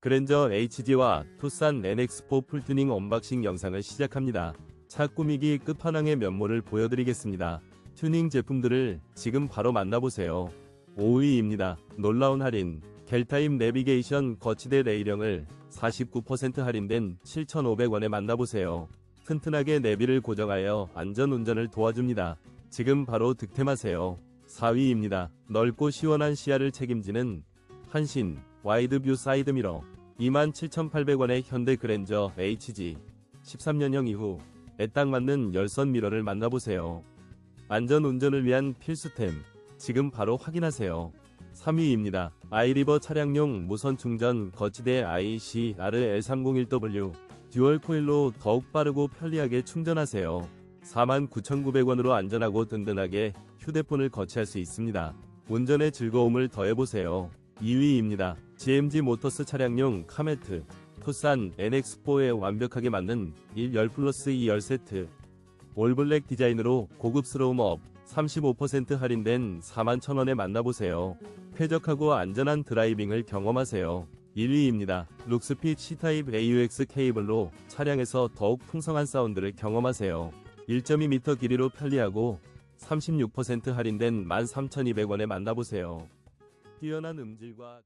그랜저 HG와 투싼 NX4 풀튜닝 언박싱 영상을 시작합니다. 차 꾸미기 끝판왕의 면모를 보여드리겠습니다. 튜닝 제품들을 지금 바로 만나보세요. 5위입니다. 놀라운 할인. 겔타임 내비게이션 거치대 레일형을 49% 할인된 7,500원에 만나보세요. 튼튼하게 내비를 고정하여 안전운전을 도와줍니다. 지금 바로 득템하세요. 4위입니다. 넓고 시원한 시야를 책임지는 한신 와이드뷰 사이드미러 27,800원의 현대 그랜저 HG 13년형 이후 애 딱 맞는 열선 미러를 만나보세요. 안전 운전을 위한 필수템 지금 바로 확인하세요. 3위입니다. 아이리버 차량용 무선 충전 거치대 ICR-L301W 듀얼 코일로 더욱 빠르고 편리하게 충전하세요. 49,900원으로 안전하고 든든하게 휴대폰을 거치할 수 있습니다. 운전의 즐거움을 더해보세요. 2위입니다. GMG 모터스 차량용 카메트 투싼 NX4에 완벽하게 맞는 1열 플러스 2열 세트 올블랙 디자인으로 고급스러움 업 35% 할인된 41,000원에 만나보세요. 쾌적하고 안전한 드라이빙을 경험하세요. 1위입니다. 룩스핏 C타입 AUX 케이블로 차량에서 더욱 풍성한 사운드를 경험하세요. 1.2m 길이로 편리하고 36% 할인된 13,200원에 만나보세요. 뛰어난 음질과